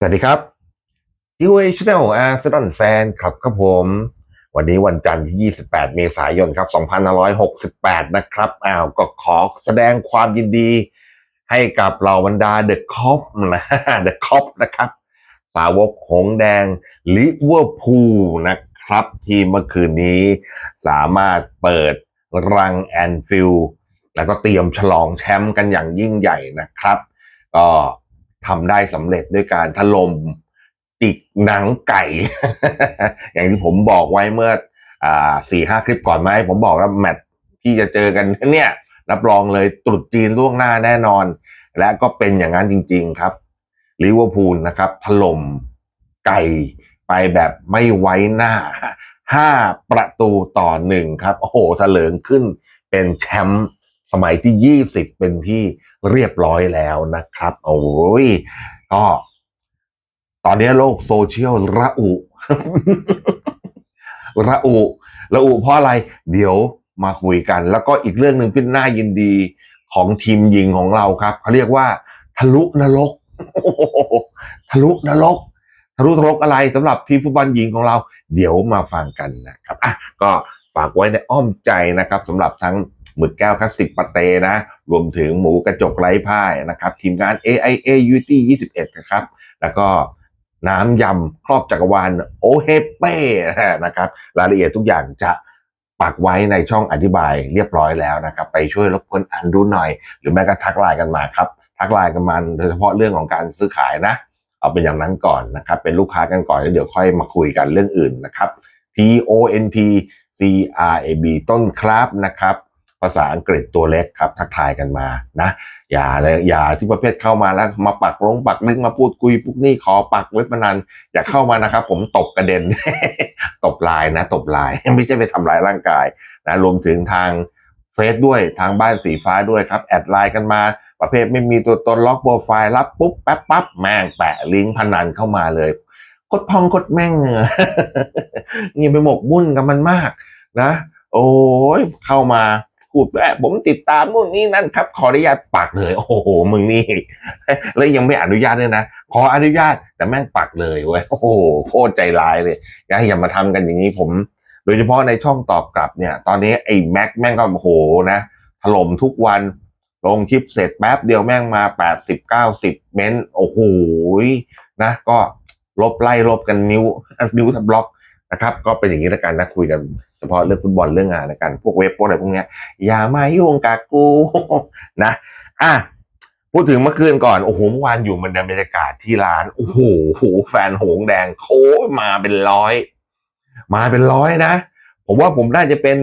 สวัสดีครับยูเอชแนลอาร์เซนอลแฟนครับครับผม วันนี้วันจันทร์ที่ 28 เมษายนครับ 2568 นะครับอ้าวก็ขอแสดงความยินดี ให้กับเหล่าบรรดาเดอะคอปนะเดอะคอปนะครับ สาวกหงแดงลิเวอร์พูลนะครับ ที่เมื่อคืนนี้สามารถเปิดรังแอนฟิลด์แล้วก็เตรียมฉลองแชมป์กันอย่างยิ่งใหญ่นะครับ ก็ ทำได้สำเร็จด้วยการถล่มจิกหนังไก่ อย่างที่ผมบอกไว้เมื่ออสี่ห้าคลิปก่อนไหมผมบอกแล้วแมตที่จะเจอกันเนี่ยรับรองเลยตรุษจีนล่วงหน้าแน่นอน และก็เป็นอย่างนั้นจริง ๆ ครับลิเวอร์พูลนะครับถล่มไก่ไปแบบไม่ไว้หน้าห้าประตูต่อหนึ่งครับ โอ้โหเถลิงขึ้นเป็นแชมป์ สมัยที่ 20 เป็นที่เรียบร้อยแล้วนะครับ โอ้ยก็ตอนนี้โลกโซเชียลระอุ ระอุ ระอุเพราะอะไร เดี๋ยวมาคุยกัน แล้วก็อีกเรื่องหนึ่งที่น่ายินดีของทีมยิงของเราครับเขาเรียกว่า ทะลุนรก ทะลุนรก ทะลุนรกอะไรสำหรับทีมฟุตบอลหญิงของเรา เดี๋ยวมาฟังกันนะครับอะก็ฝากไว้ในอ้อมใจนะครับสำหรับทั้ง หมึกแก้วคลาสสิกปาเตนะ รวมถึงหมูกระจกไร้พ่ายนะครับ ทีมงาน AIA UT 21นะครับ แล้วก็น้ำยำครอบจักรวาลโอเฮเป้นะครับ รายละเอียดทุกอย่างจะปักไว้ในช่องอธิบายเรียบร้อยแล้วนะครับ ไปช่วยรบกวนอ่านดูหน่อย หรือแม้ก็ทักไลน์กันมาครับทักไลน์กันมาโดยเฉพาะเรื่องของการซื้อขายนะ เอาเป็นอย่างนั้นก่อนนะครับ เป็นลูกค้ากันก่อนแล้วเดี๋ยวค่อยมาคุยกันเรื่องอื่นนะครับ T O N T C R A B ต้นครับนะครับ ภาษาอังกฤษตัวเล็กครับทักทายกันมานะอย่าเลยอย่าที่ประเภทเข้ามาแล้วมาปักลงปักลิงก์มาพูดคุยพวกนี้ขอปักเว็บพนันอย่าเข้ามานะครับ ผมตบกระเด็น ตบลายนะ ตบลายไม่ใช่ไปทำร้ายร่างกายนะรวมถึงทางเฟซด้วยทางบ้านสีฟ้าด้วยครับ แอดไลน์กันมาประเภทไม่มีตัวตนล็อกโปรไฟล์รับปุ๊บแป๊บปั๊บแม่งแปะลิงก์พนันเข้ามาเลยกดพองกดแม่งเงอนี่ไปหมกมุ่นกับมันมาก นะ โอ้ยเข้ามา พูดแบบผมติดตามนู่นนี่นั่นครับ ขออนุญาตปักเลย โอ้โหมึงนี่แล้วยังไม่อนุญาตด้วยนะขออนุญาตแต่แม่งปักเลยเว้ยโอ้โหโคตรใจร้ายเลยอย่าอย่ามาทำกันอย่างนี้ผม โดยเฉพาะในช่องตอบกลับเนี่ย ตอนนี้ไอ้แม็กแม่งก็โอ้โหนะถล่มทุกวันลงคลิปเสร็จแป๊บเดียวแม่งมา 80 90 เม้นต์โอ้โหนะ ก็ลบไล่ลบกันนิ้ว นิ้วทับบล็อก นะครับก็เป็นอย่างนี้แล้วกันนะคุยกันเฉพาะเรื่องฟุตบอลเรื่องงานล้วกันพวกเว็บพวกอะไรพวกเนี้ยอย่ามายุ่งกับกูนะอะพูดถึงเมื่อคืนก่อนโอ้โหเมื่อวานอยู่มันในบรรยากาศที่ร้านโอ้โหแฟนหงแดงโคมาเป็นร้อย มาเป็นร้อยนะ ผมว่าผมน่าจะเป็น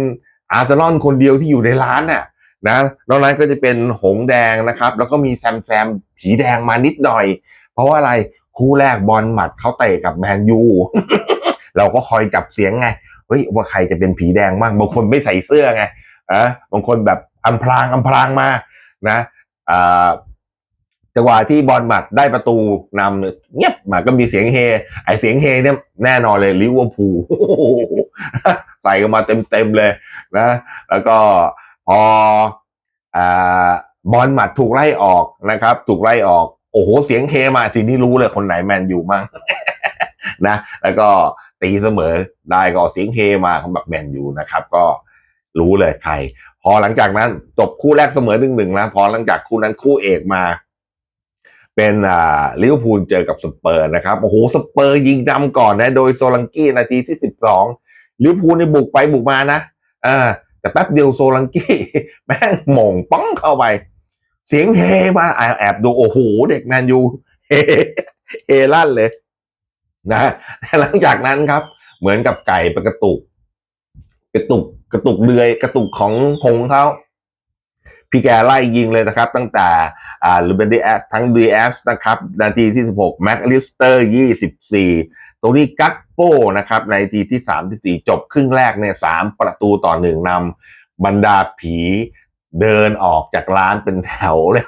อาร์เซนอลคนเดียวที่อยู่ในร้านน่ะนะนอกนั้นก็จะเป็นหงแดงนะครับ แล้วก็มีแซมแซมผีแดงมานิดหน่อย เพราะว่าอะไรคู่แรกบอลหมัดเขาเตะกับแมนยู เราก็คอยจับเสียงไงเฮ้ยว่าใครจะเป็นผีแดงบ้างบางคนไม่ใส่เสื้อไงอะบางคนแบบอำพรางอำพรางมานะอ่าจังหวะที่บอลหมัดได้ประตูนำเนี่ยเงียบมาก็มีเสียงเฮ ไอเสียงเฮเนี่ยแน่นอนเลยลิเวอร์พูลใส่กันมาเต็มๆเลยนะ แล้วก็พออ่าบอลหมัดถูกไล่ออกนะครับ ถูกไล่ออก โอ้โห เสียงเฮมาทีนี้รู้เลยคนไหนแมนอยู่มั่งนะ แล้วก็ ตีเสมอได้ก็เสียงเฮมาของแบบแมนยูนะครับ ก็รู้เลยใคร พอหลังจากนั้นจบคู่แรกเสมอหนึ่งหนึ่งนะพอหลังจากคู่นั้นคู่เอกมา เป็นอ่าลิเวอร์พูลเจอกับสเปอร์นะครับโอ้โหสเปอร์ยิงดำก่อนนะโดยโซลังกี้นาทีที่สิบสองลิเวอร์พูลในบุกไปบุกมานะอ่าแต่แป๊บเดียวโซลังกี้แม่งหม่งป้องเข้าไป เสียงเฮมาแอบแอบดูโอ้โหเด็กแมนยูเฮเฮลั่นเลย นะหลังจากนั้นครับ เหมือนกับไก่ไปกระตุก กระตุกกระตุกเดือยกระตุกของหงเขาพี่แกไล่ยิงเลยนะครับ ตั้งแต่อ่าลูเบนดีแอสทั้งดีแอสนะครับ นาทีที่ 16 แม็กลิสเตอร์ 24 ตรงนี้กักโป้นะครับในทีที่ 34 จบครึ่งแรกเนี่ยสามประตูต่อหนึ่งนำบรรดาผีเดินออกจากร้านเป็นแถวเลย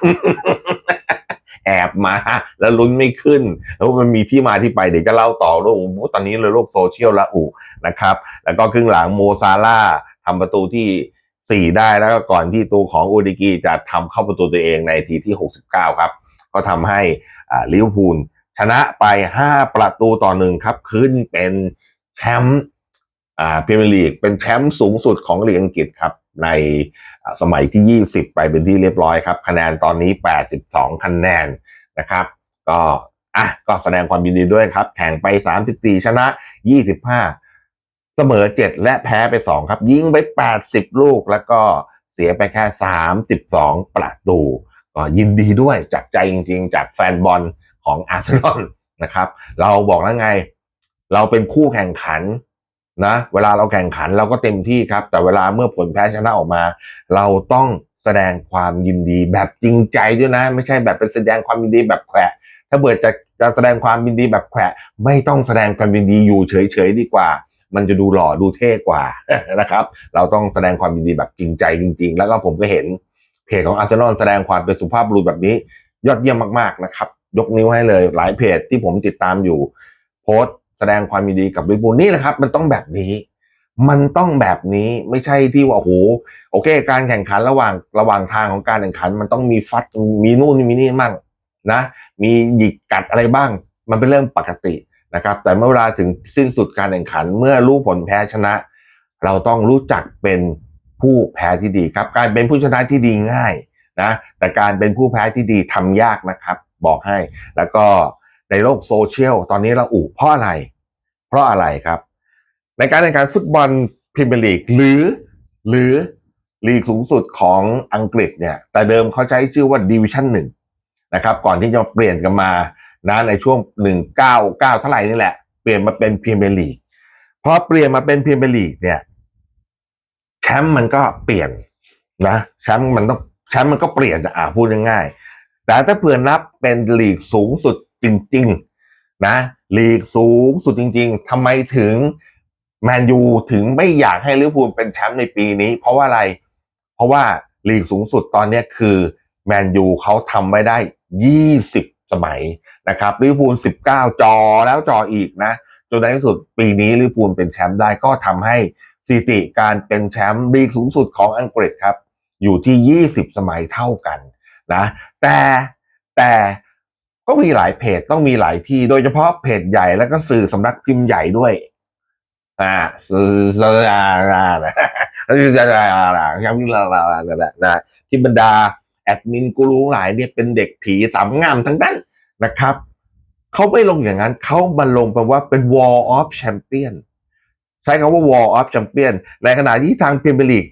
แอบมา แล้วลุ้นไม่ขึ้น แล้วมันมีที่มาที่ไปเดี๋ยวจะเล่าต่อด้วยโอ้โหตอนนี้เลยโลกโซเชียลละอุนะครับ แล้วก็ครึ่งหลังโมซาร่าทำประตูที่4ได้แล้วก็ก่อนที่ตัวของอูดิกีจะทำเข้าประตูตัวเองในทีที่ 69 ครับ ก็ทำให้ลิเวอร์พูลชนะไป 5 ประตูต่อหนึ่งครับ ขึ้นเป็นแชมป์พรีเมียร์ลีกเป็นแชมป์สูงสุดของลีกอังกฤษครับ ใน สมัยที่ 20 ไปเป็นที่เรียบร้อยครับ คะแนนตอนนี้ 82 คะแนนนะครับ ก็อะก็แสดงความยินดีด้วยครับ แข่งไป 34 ชนะ 25 เสมอ 7 และแพ้ไป 2 ครับ ยิงไป 80 ลูกแล้วก็เสียไปแค่ 32 ประตูก็ยินดีด้วยจากใจจริง ๆ จากแฟนบอลของอาร์เซนอลนะครับ เราบอกแล้วไง เราเป็นคู่แข่งขัน นะเวลาเราแข่งขันเราก็เต็มที่ครับ แต่เวลาเมื่อผลแพ้ชนะออกมา เราต้องแสดงความยินดีแบบจริงใจด้วยนะ ไม่ใช่แบบเป็นแสดงความยินดีแบบแขวะถ้าเบิดจะจะแสดงความยินดีแบบแขวะไม่ต้องแสดงความยินดีอยู่เฉยๆดีกว่า มันจะดูหล่อดูเท่กว่านะครับ เราต้องแสดงความยินดีแบบจริงใจจริง ๆ แล้วก็ผมก็เห็นเพจของอาร์เซนอลแสดงความเป็นสุภาพบุรุษแบบนี้ ยอดเยี่ยมมากๆนะครับ ยกนิ้วให้เลยหลายเพจที่ผมติดตามอยู่ โพสต์ แสดงความยินดีกับลิเวอร์พูลนี่แหละครับ มันต้องแบบนี้ มันต้องแบบนี้ไม่ใช่ที่ว่าโอ้โหโอเค การแข่งขันระหว่างระหว่างทางของการแข่งขัน มันต้องมีฟัดมีนู่นมีนี่มั่งนะ มีหยิกกัดอะไรบ้าง มันเป็นเรื่องปกตินะครับ แต่เมื่อเวลาถึงสิ้นสุดการแข่งขัน เมื่อรู้ผลแพ้ชนะ เราต้องรู้จักเป็นผู้แพ้ที่ดีครับ การเป็นผู้ชนะที่ดีง่ายนะแต่การเป็นผู้แพ้ที่ดีทำยากนะครับ บอกให้แล้วก็ ในโลกโซเชียลตอนนี้เราอุเพราะอะไร เพราะอะไรครับ ในการแข่งขันฟุตบอลพรีเมียร์ลีกหรือ หรือลีกสูงสุดของอังกฤษเนี่ย แต่เดิมเขาใช้ชื่อว่าดิวิชั่นหนึ่งนะครับ ก่อนที่จะเปลี่ยนกันมานะในช่วง 199 เท่าไหร่นี่แหละ เปลี่ยนมาเป็นพรีเมียร์ลีกพอเปลี่ยนมาเป็นพรีเมียร์ลีกเนี่ยแชมป์มันก็เปลี่ยนนะแชมป์มันต้องแชมป์มันก็เปลี่ยนอ่าพูดง่ายๆแต่ถ้าเผื่อนับเป็นลีกสูงสุด จริง ๆ นะลีกสูงสุดจริง ๆทำไมถึงแมนยูถึงไม่อยากให้ลิเวอร์พูลเป็นแชมป์ในปีนี้ เพราะว่าอะไร เพราะว่าลีกสูงสุดตอนนี้คือแมนยูเขาทำไม่ได้ 20 สมัยนะครับลิเวอร์พูล 19 จอแล้วจออีกนะจนในที่สุดปีนี้ลิเวอร์พูลเป็นแชมป์ได้ก็ทำให้สถิติการเป็นแชมป์ลีกสูงสุดของอังกฤษครับ อยู่ที่ 20 สมัยเท่ากันนะแต่แต่ ก็มีหลายเพจต้องมีหลายที่โดยเฉพาะเพจใหญ่แล้วก็สื่อสำนักพิมพ์ใหญ่ด้วย อ่าสื่อสื่ออ่าอ่านะสื่ออ่าอ่าอ่าครับที่เราเรานั่นแหละนะที่บรรดาแอดมินกูรู้หลายเนี่ยเป็นเด็กผีสามงามทั้งนั้นนะครับเขาไม่ลงอย่างนั้นเขามาลงแปลว่าเป็น Wall of Champion ใช้คำว่า Wall of Champion ในขณะที่ทางพรีเมียร์ลีก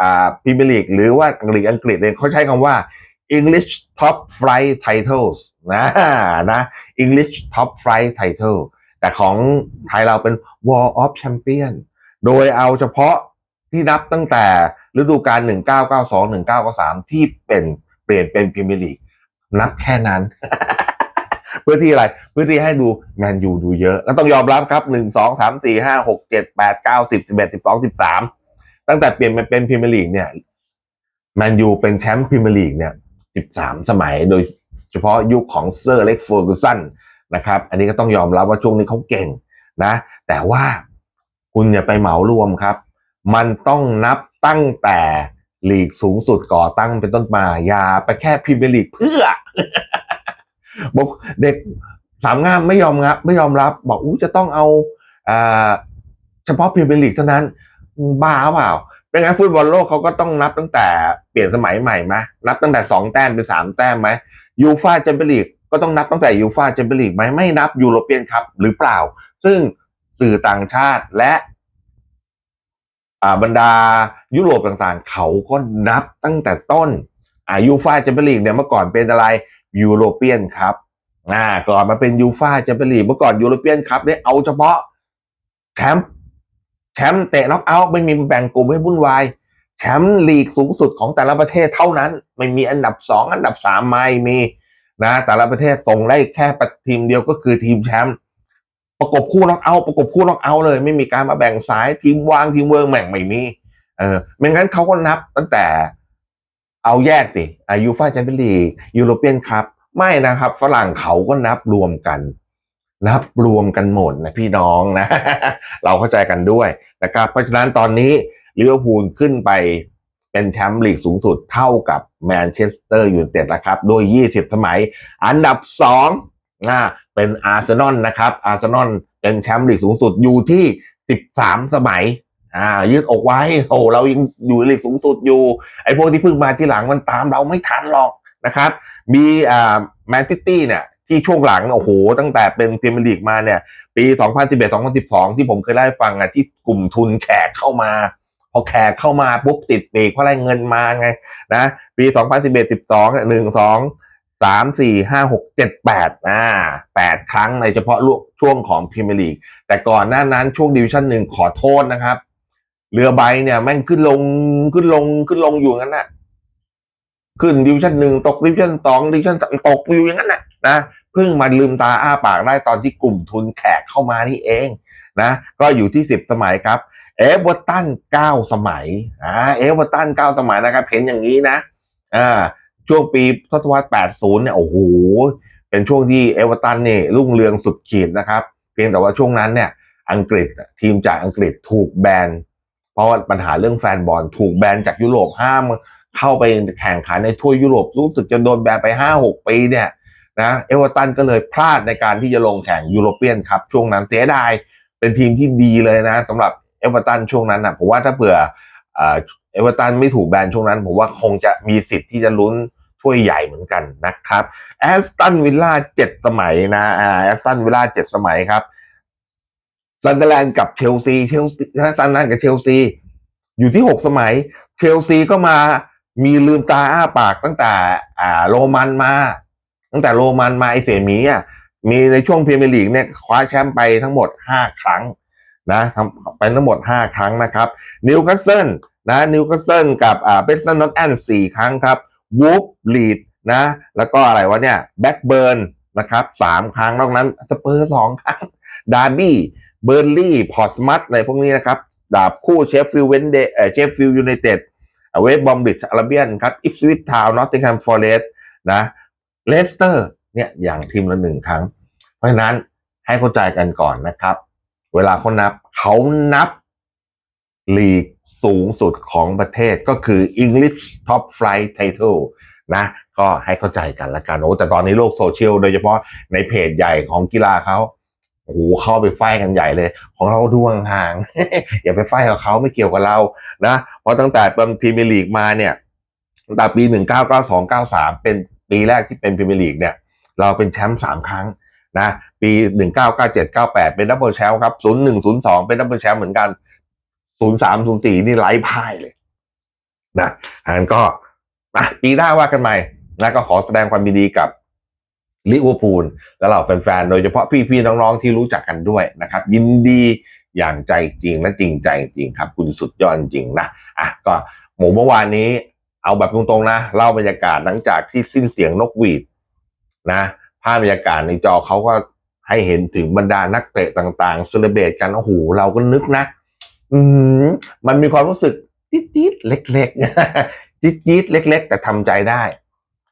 อ่าพรีเมียร์ลีกหรือว่าอังกอังกฤษเนี่ยเขาใช้คำว่า English Top Flight Titles นะนะ English Top Flight Title แต่ของไทยเราเป็น Wall of Champion โดยเอาเฉพาะที่นับตั้งแต่ฤดูกาล 1992 1993 ที่เป็นเปลี่ยนเป็นพรีเมียร์ลีกนับแค่นั้น เพื่อที่อะไร เพื่อที่ให้ดูแมนยูดูเยอะแล้วต้องยอมรับครับ 1 2 3 4 5 6 7 8 9 10 11 12 13 ตั้งแต่เปลี่ยนมาเป็นพรีเมียร์ลีกเนี่ยแมนยูเป็นแชมป์พรีเมียร์ลีกเนี่ย 13 สมัย โดยเฉพาะยุคของเซอร์เล็กเฟอร์กูสันนะครับ อันนี้ก็ต้องยอมรับว่าช่วงนี้เขาเก่งนะ แต่ว่าคุณอย่าไปเหมารวมครับ มันต้องนับตั้งแต่ลีกสูงสุดก่อตั้งเป็นต้นมาอย่าไปแค่พรีเมียร์ลีกเพื่อบอกเด็กสามงามไม่ยอมรับไม่ยอมรับ บอกอู้จะต้องเอาเฉพาะพรีเมียร์ลีกเท่านั้นบ้าเปล่า เป็นงั้นฟุตบอลโลกเขาก็ต้องนับตั้งแต่เปลี่ยนสมัยใหม่ไหมนับตั้งแต่สองแต้มเป็นสามแต้มไหมยูฟาแชมเปี้ยนลีกก็ต้องนับตั้งแต่ยูฟาแชมเปี้ยนลีกไหมไม่นับยูโรเปียนคัพหรือเปล่า ซึ่งสื่อต่างชาติและบรรดายุโรปต่างๆ เขาก็นับตั้งแต่ต้นอายูฟาแชมเปี้ยนลีกเนี่ยเมื่อก่อนเป็นอะไรยูโรเปียนครับอ่าก่อนมาเป็นยูฟาแชมเปี้ยนลีกเมื่อก่อนยูโรเปียนครับเนี่ยเอาเฉพาะแชมป์ แชมป์เตะน็อกเอาท์ไม่มีแบ่งกลุ่มให้วุ่นวาย แชมป์ลีกสูงสุดของแต่ละประเทศเท่านั้น ไม่มีอันดับสองอันดับสามไม่มีนะแต่ละประเทศส่งได้แค่ทีมเดียวก็คือทีมแชมป์ประกบคู่น็อกเอาท์ประกบคู่น็อกเอาท์เลย ไม่มีการมาแบ่งสายทีมวางทีมเวิร์กแม่งไม่มีเออไม่งั้นเขาก็นับตั้งแต่เอาแยกดิอายูฟ่าแชมเปี้ยนลีกยูโรเปียนคัพไม่นะครับ ฝรั่งเขาก็นับรวมกัน นับรวมกันหมดนะพี่น้องนะ เราเข้าใจกันด้วยนะครับเพราะฉะนั้นตอนนี้ลิเวอร์พูลขึ้นไปเป็นแชมป์ลีกสูงสุดเท่ากับแมนเชสเตอร์ยูไนเต็ดนะครับด้วย 20 สมัย อันดับอ่าเป็นอาร์เซนอลนะครับอาร์เซนอลเป็นแชมป์ลีกสูงสุดอยู่ที่ 13 สมัยอ่ายืดอกไว้โอ้เรายังอยู่ลีกสูงสุดอยู่ ไอ้พวกที่เพิ่งมาที่หลังมันตามเราไม่ทันหรอกนะครับ มีอ่าแมนซิตี้เนี่ย ที่ช่วงหลังโอ้โหตั้งแต่เป็นพรีเมียร์ลีกมาเนี่ย ปี 2011-2012 ที่ผมเคยเล่าให้ฟังอะที่กลุ่มทุนแขกเข้ามา พอแขกเข้ามาปุ๊บติดปีกเพราะอะไรเงินมาไงนะปี 2011-12เนี่ยหนึ่งสองสามสี่ห้าหกเจ็ดแปดอ่าแปดครั้งในเฉพาะช่วงของพรีเมียร์ลีกแต่ก่อนหน้านั้นช่วงดิวิชั่นหนึ่งขอโทษนะครับ เรือใบเนี่ยแม่งขึ้นลงขึ้นลงขึ้นลงอยู่งั้นน่ะขึ้นดิวิชั่นหนึ่งตกดิวิชั่นสองดิวิชั่นสามตกอยู่อย่างนั้นน่ะ นะเพิ่งมาลืมตาอ้าปากได้ตอนที่กลุ่มทุนแขกเข้ามานี่เองนะก็อยู่ที่สิบสมัยครับเอเวอร์ตันเก้าสมัยอ่าเอเวอร์ตันเก้าสมัยนะครับเห็นอย่างนี้นะอ่าช่วงปีทศวรรษ80เนี่ยโอ้โหเป็นช่วงที่เอเวอร์ตันเนี่ยรุ่งเรืองสุดขีดนะครับ เพียงแต่ว่าช่วงนั้นเนี่ยอังกฤษทีมจากอังกฤษถูกแบนเพราะว่าปัญหาเรื่องแฟนบอลถูกแบนจากยุโรปห้ามเข้าไปแข่งขันในทั่วยุโรปรู้สึกจะโดนแบนไปห้าหกปีเนี่ย นะเอเวอร์ตันก็เลยพลาดในการที่จะลงแข่งยูโรเปียนครับช่วงนั้นเสียดายเป็นทีมที่ดีเลยนะสำหรับเอเวอร์ตันช่วงนั้นนะผมว่าถ้าเผื่อเอเวอร์ตันไม่ถูกแบนช่วงนั้น ผมว่าคงจะมีสิทธิ์ที่จะลุ้นถ้วยใหญ่เหมือนกันนะครับแอสตันวิลล่าเจ็ดสมัยนะแอสตันวิลล่าเจ็ดสมัยครับซันเดอร์แลนด์กับเชลซีเชลซีซันเดอร์แลนด์กับเชลซีอยู่ที่หกสมัย เชลซีก็มามีลืมตาอ้าปากตั้งแต่อ่าโรมันมา ตั้งแต่โรมันมาไอเสมีอะมีในช่วงพรีเมียร์ลีกเนี่ยคว้าแชมป์ไปทั้งหมดห้าครั้งนะทำไปทั้งหมดห้าครั้งนะครับนิวคาสเซิลนะนิวคาสเซิลกับอ่าเบสตันนอตแอนสี่ครั้งครับวูฟลีดนะ แล้วก็อะไรวะเนี่ยแบ็กเบิร์นนะครับสามครั้งนอกนั้นสเปอร์สองครั้งดาร์บี้เบอร์ลี่พอสมัตอะไรพวกนี้นะครับ ดาบคู่เชฟฟิลด์เวนเดเอ่อเชฟฟิลด์ยูไนเต็ดเวสบอมบิดอาราเบียนครับอิฟสวิตทาวนอตติงแฮมฟอร์เรสต์นะ เลสเตอร์เนี่ยอย่างทีมละหนึ่งครั้ง เพราะฉะนั้นให้เข้าใจกันก่อนนะครับ เวลาเขานับเขานับลีกสูงสุดของประเทศก็คือ English Top Flight Title นะก็ให้เข้าใจกันละกันโอ้แต่ตอนนี้โลกโซเชียลโดยเฉพาะในเพจใหญ่ของกีฬาเขาโอ้โหเข้าไปไฟกันใหญ่เลย ของเราดูห่างๆอย่าไปไฟกับเขาไม่เกี่ยวกับเรานะเพราะตั้งแต่เป็นพรีเมียร์ลีกมาเนี่ยตั้งแต่ปี 1992 93 เป็น ปีแรกที่เป็นพรีเมียร์ลีกเนี่ยเราเป็นแชมป์สามครั้งนะปี 1997 98 เป็นดับเบิลแชมป์ครับ 01 02 เป็นดับเบิลแชมป์เหมือนกัน 03 04 นี่ไร้พ่ายเลยนะอันนั้นก็ปีหน้าว่ากันใหม่นะก็ขอแสดงความยินดีกับลิเวอร์พูลและเหล่าแฟนๆ โดยเฉพาะพี่ๆ น้องๆ ที่รู้จักกันด้วยนะครับ ยินดีอย่างใจจริงและจริงใจจริงครับ คุณสุดยอดจริงนะอะก็หมูเมื่อวานนี้ เอาแบบตรงๆนะเล่าบรรยากาศหลังจากที่สิ้นเสียงนกหวีดนะภาพบรรยากาศในจอเขาก็ให้เห็นถึงบรรดานักเตะต่างๆเซเลเบตกันโอ้โหเราก็นึกนะ อืมมันมีความรู้สึกจี๊ดๆเล็กๆจี๊ดๆเล็ก ๆ แต่ทำใจได้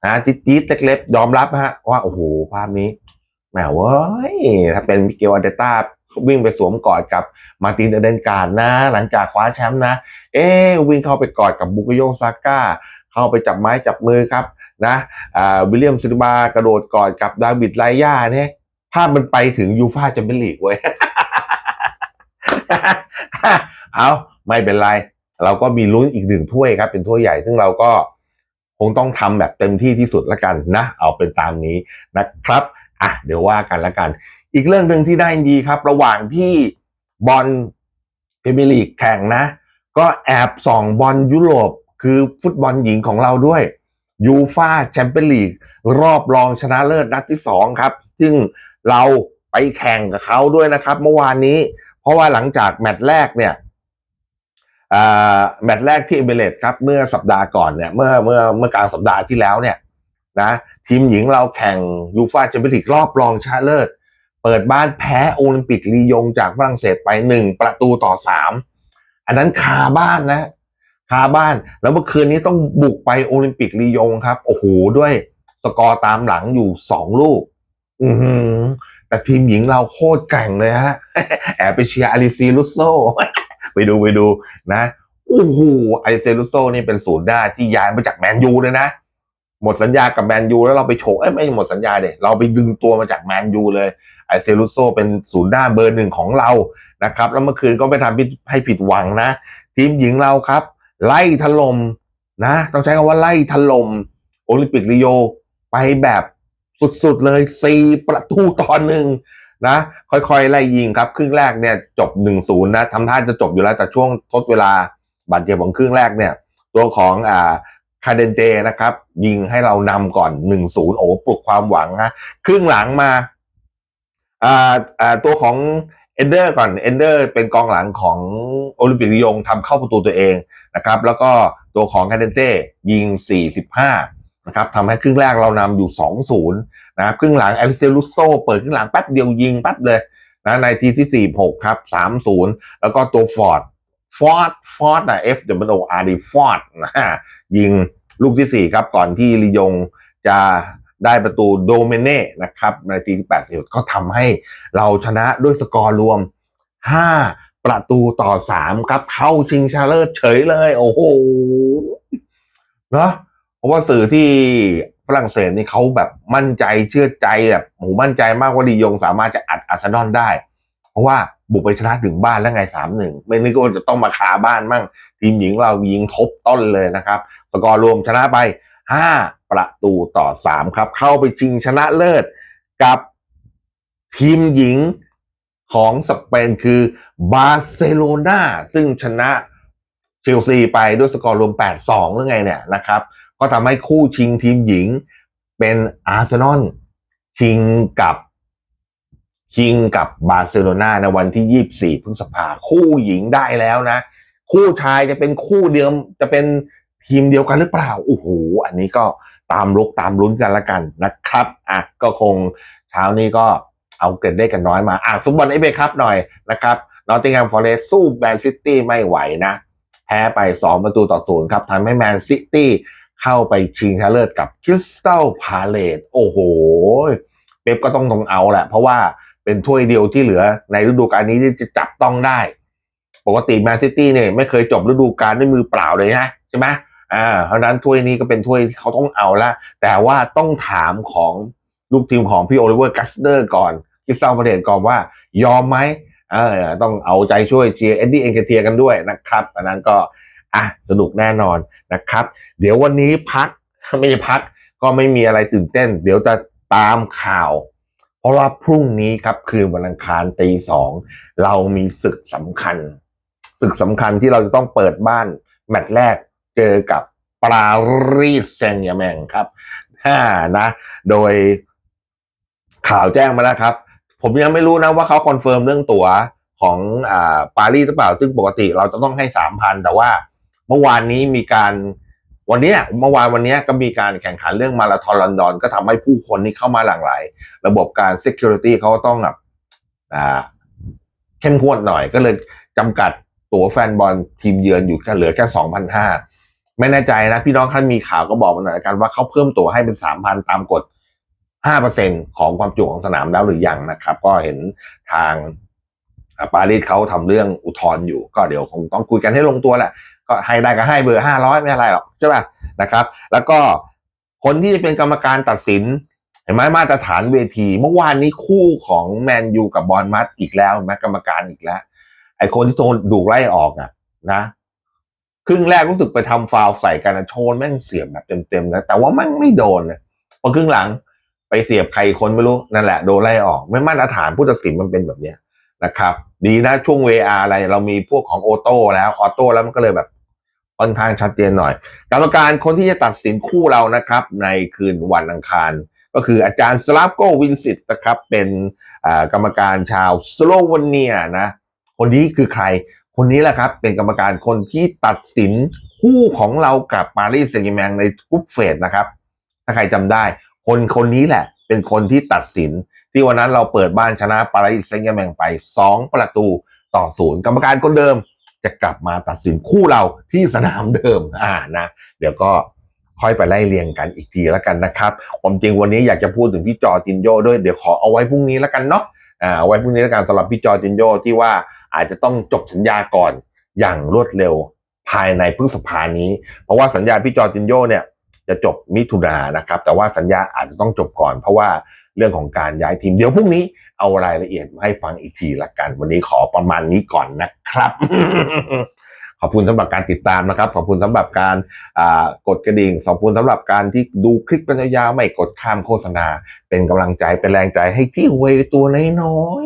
นะจี๊ดจี๊ดเล็ก ๆ ยอมรับฮะ ว่าโอ้โหภาพนี้แหมเว้ยถ้าเป็นมิเกลอาเดต้า วิ่งไปสวมกอดกับมาตินเดนการ์ดนะ หลังจากคว้าแชมป์นะ เอ๊วิ่งเข้าไปกอดกับบุกโยงซาก้า เข้าไปจับไม้จับมือครับนะวิลเลียมซิลบากระโดดกอดกับดาวิดไลย่าเนี่ยภาพมันไปถึงยูฟาแชมเปี้ยนลีกเว้ยเอาไม่เป็นไร เราก็มีลุ้นอีกหนึ่งถ้วยครับ เป็นถ้วยใหญ่ซึ่งเราก็คงต้องทำแบบเต็มที่ที่สุดละกันนะ เอาเป็นตามนี้นะครับ อะ เดี๋ยวว่ากันละกัน อีกเรื่องหนึ่งที่ได้ดีครับ ระหว่างที่บอลพรีเมียร์ลีกแข่งนะ ก็แอบส่องบอลยุโรปคือฟุตบอลหญิงของเราด้วยยูฟาแชมเปี้ยนลีกรอบรองชนะเลิศนัดที่สองครับ ซึ่งเราไปแข่งกับเขาด้วยนะครับ เมื่อวานนี้ เพราะว่าหลังจากแมตช์แรกเนี่ยแมตช์แรกที่เอเมเรตครับ เมื่อสัปดาห์ก่อนเนี่ยเมื่อเมื่อเมื่อกลางสัปดาห์ที่แล้วเนี่ยนะทีมหญิงเราแข่งยูฟาแชมเปี้ยนลีกรอบรองชนะเลิศ เปิดบ้านแพ้โอลิมปิกลียงจากฝรั่งเศสไปหนึ่งประตูต่อสามอันนั้นคาบ้านนะ คาบ้านแล้วเมื่อคืนนี้ต้องบุกไปโอลิมปิกลียงครับ โอ้โหด้วยสกอร์ตามหลังอยู่สองลูก อืแต่ทีมหญิงเราโคตรแกร่งเลยฮะ แอบไปเชียร์อาริซีลุโซไปดูไปดูนะโอ้โหไอเซลุโซนี่เป็นศูนย์หน้าที่ย้ายมาจากแมนยูเลยนะ หมดสัญญากับแมนยูแล้วเราไปโฉกเอ้ยไม่หมดสัญญาเด็เราไปดึงตัวมาจากแมนยูเลย ไอเซลุโซเป็นศูนย์หน้าเบอร์หนึ่งของเรานะครับ แล้วเมื่อคืนก็ไม่ทำให้ผิดหวังนะ ทีมหญิงเราครับ ไล่ถล่มนะ ต้องใช้คำว่าไล่ถล่มโอลิมปิกริโอไปแบบสุดๆเลย4ประตูต่อหนึ่งนะ ค่อยๆ ไล่ยิงครับ ครึ่งแรกเนี่ยจบ1-0นะทำท่าจะจบอยู่แล้วแต่ช่วงทดเวลาบาดเจ็บของครึ่งแรกเนี่ย ตัวของอ่าคาเดนเตนะครับ ยิงให้เรานำก่อน 1-0 โอ้ปลุกความหวังนะครึ่งหลังมา อ่าอ่าตัวของเอนเดอร์ก่อนเอนเดอร์เป็นกองหลังของโอลิมปิกริโอทำเข้าประตูตัวเองนะครับ แล้วก็ตัวของคาเดนเต้ยิง 45 นะครับทำให้ครึ่งแรกเรานำอยู่ 2-0 นะครับครึ่งหลังเอลิเซลุโซเปิดครึ่งหลังแป๊บเดียวยิงแป๊บเลยนะในทีที่ 46 ครับ 3-0 แล้วก็ตัวฟอร์ดฟอร์ดฟอร์ดนะ F W O R D ฟอร์ดนะยิงลูกที่ 4 ครับ ก่อนที่ลียงจะ ได้ประตูโดเมเน่นะครับในทีที่80ก็ทำให้เราชนะด้วยสกอร์รวม 5 ประตูต่อ 3 ครับ เข้าชิงชนะเลิศเฉยเลย โอ้โหเนาะเพราะว่าสื่อที่ฝรั่งเศสนี่เขาแบบมั่นใจเชื่อใจแบบหมูมั่นใจมากว่าลียงสามารถจะอัดอาร์เซนอลได้ เพราะว่าบุกไปชนะถึงบ้านแล้วไงสามหนึ่งไม่นึกว่าจะต้องมาคาบ้านมั่ง ทีมหญิงเรายิงทบต้นเลยนะครับ สกอร์รวมชนะไป5 ประตูต่อ 3 ครับ เข้าไปชิงชนะเลิศกับทีมหญิงของสเปนคือบาร์เซโลนาซึ่งชนะเชลซีไปด้วยสกอร์รวม 8-2หรือไงเนี่ยนะครับ ก็ทำให้คู่ชิงทีมหญิงเป็นอาร์เซนอลชิงกับชิงกับบาร์เซโลนาในวันที่ 24พฤษภาคู่หญิงได้แล้วนะ คู่ชายจะเป็นคู่เดียวจะเป็นทีมเดียวกันหรือเปล่า โอ้โห อันนี้ก็ ตามลุกตามลุ้นกันละกันนะครับอะก็คงเช้านี้ก็เอาเกรดได้กันน้อยมาอะฟุตบอลเอเบครับหน่อยนะครับนอตติงแฮมฟอร์เรสสู้แมนซิตี้ไม่ไหวนะ แพ้ไป 2 ประตูต่อศูนย์ครับทำให้แมนซิตี้เข้าไปชิงชนะเลิศกับคริสตัลพาเลตโอ้โห เป๊ปก็ต้องต้องเอาแหละ เพราะว่าเป็นถ้วยเดียวที่เหลือในฤดูกาลนี้ที่จะจับต้องได้ ปกติแมนซิตี้เนี่ยไม่เคยจบฤดูกาลด้วยมือเปล่าเลยนะใช่ไหม อ่าเพราะนั้นถ้วยนี้ก็เป็นถ้วยที่เขาต้องเอาละแต่ว่าต้องถามของลูกทีมของพี่โอลิเวอร์กัสเดอร์ก่อนคิสตัลพาเลตก่อนว่ายอมไหมเออต้องเอาใจช่วยเชียร์เอ็ดดี้เอ็นเกเทียกันด้วยนะครับอันนั้นก็อะสนุกแน่นอนนะครับ เดี๋ยววันนี้พักไม่ใช่พักก็ไม่มีอะไรตื่นเต้น เดี๋ยวจะตามข่าว เพราะว่าพรุ่งนี้ครับคืนวันอังคารตีสองเรามีศึกสำคัญศึกสำคัญที่เราจะต้องเปิดบ้านแมตช์แรก เจอกับปารีสแซงแยร์แมงครับห้านะ โดยข่าวแจ้งมาแล้วครับ ผมยังไม่รู้นะว่าเขาคอนเฟิร์มเรื่องตั๋วของอ่าปารีสหรือเปล่า ซึ่งปกติเราจะต้องให้สามพันแต่ว่าเมื่อวานนี้มีการวันนี้เมื่อวานวันนี้ก็มีการแข่งขันเรื่องมาราธอนลอนดอน ก็ทำให้ผู้คนนี่เข้ามาหลั่งไหล ระบบการ security เขาก็ต้องแบบอ่าเข้มงวดหน่อยก็เลยจำกัดตั๋วแฟนบอลทีมเยือนอยู่แค่เหลือแค่สองพันห้า ไม่แน่ใจนะพี่น้องท่านมีข่าวก็บอกมาหน่อยละกันว่าเขาเพิ่มตั๋วให้เป็นสามพันตามกฎห้าเปอร์เซ็นของความจุของสนามแล้วหรือยังนะครับ ก็เห็นทางปารีสเขาทำเรื่องอุทธรณ์อยู่ ก็เดี๋ยวคงต้องคุยกันให้ลงตัวแหละ ก็ให้ได้ก็ให้เบอร์ห้าร้อยไม่อะไรหรอกใช่ป่ะนะครับ แล้วก็คนที่จะเป็นกรรมการตัดสินเห็นไหมมาตรฐานเวที เมื่อวานนี้คู่ของแมนยูกับบอลมัดอีกแล้วนไหมกรรมการอีกแล้ว ไอคนที่โดนดูไล่ออกอะนะ ครึ่งแรกรู้สึกไปทำฟาวล์ใส่กันนะโชนแม่งเสียบแบบเต็มๆนะแต่ว่าแม่งไม่โดนนะพอครึ่งหลังไปเสียบใครคนไม่รู้นั่นแหละโดนไล่ออก ไม่มาตรฐานผู้ตัดสินมันเป็นแบบเนี้ยนะครับ ดีนะช่วงเวอาอะไรเรามีพวกของโอโต้แล้วออโต้แล้วมันก็เลยแบบค่อนข้างชัดเจนหน่อยกรรมการคนที่จะตัดสินคู่เรานะครับ ในคืนวันอังคาร ก็คืออาจารย์สลาฟโกวินสิตนะครับ เป็นกรรมการชาวสโลวเนียนะ คนนี้คือใคร คนนี้แหละครับเป็นกรรมการคนที่ตัดสินคู่ของเรากับปารีสแซงต์แมงในกรุ๊ปเฟสนะครับ ถ้าใครจำได้ คนคนนี้แหละ เป็นคนที่ตัดสิน ที่วันนั้นเราเปิดบ้านชนะปารีสแซงต์แมงไป 2 ประตูต่อศูนย์กรรมการคนเดิมจะกลับมาตัดสินคู่เราที่สนามเดิมอ่านะ เดี๋ยวก็ค่อยไปไล่เรียงกันอีกทีแล้วกันนะครับความจริงวันนี้อยากจะพูดถึงพี่จอร์จินโยด้วยเดี๋ยวขอเอาไว้พรุ่งนี้แล้วกันเนาะอ่าเอาไว้พรุ่งนี้แล้วกันสำหรับพี่จอร์จินโยที่ว่า อาจจะต้องจบสัญญาก่อนอย่างรวดเร็วภายในพฤษภานี้ เพราะว่าสัญญาพี่จอร์จินโยเนี่ยจะจบมิถุนานะครับ แต่ว่าสัญญาอาจจะต้องจบก่อน เพราะว่าเรื่องของการย้ายทีมเดี๋ยวพรุ่งนี้เอารายละเอียดมาให้ฟังอีกทีละกัน วันนี้ขอประมาณนี้ก่อนนะครับ ขอบคุณสำหรับการติดตามนะครับ ขอบคุณสำหรับการกดกระดิ่งขอบคุณสำหรับการที่ดูคลิปเป็นยาวๆไม่กดข้ามโฆษณา เป็นกำลังใจเป็นแรงใจให้ที่เวยตัวน้อย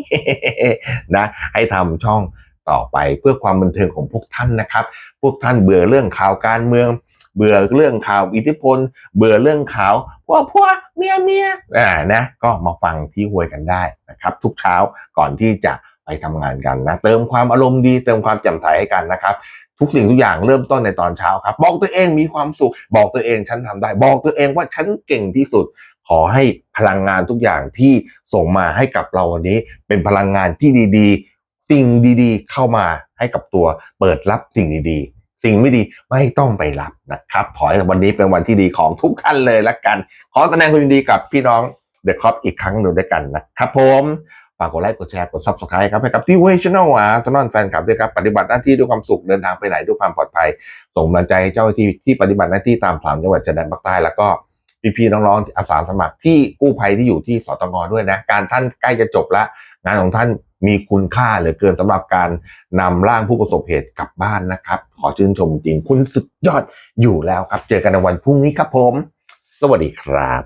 ๆนะให้ทำช่องต่อไปเพื่อความบันเทิงของพวกท่านนะครับ พวกท่านเบื่อเรื่องข่าวการเมือง เบื่อเรื่องข่าวอิทธิพล เบื่อเรื่องข่าวพวกพวกเมียเมียอ่านะ ก็มาฟังที่หวยกันได้นะครับ ทุกเช้าก่อนที่จะ ไปทำงานกันนะ เติมความอารมณ์ดีเติมความแจ่มใสให้กันนะครับ ทุกสิ่งทุกอย่างเริ่มต้นในตอนเช้าครับ บอกตัวเองมีความสุข บอกตัวเองฉันทำได้ บอกตัวเองว่าฉันเก่งที่สุด ขอให้พลังงานทุกอย่างที่ส่งมาให้กับเราวันนี้ เป็นพลังงานที่ดีๆ สิ่งดีๆ เข้ามาให้กับตัว เปิดรับสิ่งดีๆสิ่งไม่ดีไม่ต้องไปรับนะครับขอให้วันนี้เป็นวันที่ดีของทุกท่านเลยละกัน ขอแสดงความยินดีกับพี่น้องเดอะครอปอีกครั้งหนึ่งด้วยกันนะครับผม ฝากกดไลค์กดแชร์กด subscribe ครับให้กับที่เวช n น l อาร์ซนอนแฟนคลับด้วยครับ ปฏิบัติหน้าที่ด้วยความสุขเดินทางไปไหนด้วยความปลอดภัย ส่งกำลังใจให้เจ้าหน้าที่ที่ปฏิบัติหน้าที่ตามสามจังหวัดชายแดนภาคใต้แล้วก็พี่ๆน้องๆอาสาสมัครที่กู้ภัยที่อยู่ที่สตงด้วยนะการท่านใกล้จะจบแล้วงานของท่านมีคุณค่าเหลือเกินสำหรับการนำร่างผู้ประสบเหตุกลับบ้านนะครับ ขอชื่นชมจริงคุณสุดยอดอยู่แล้วครับ เจอกันในวันพรุ่งนี้ครับผม สวัสดีครับ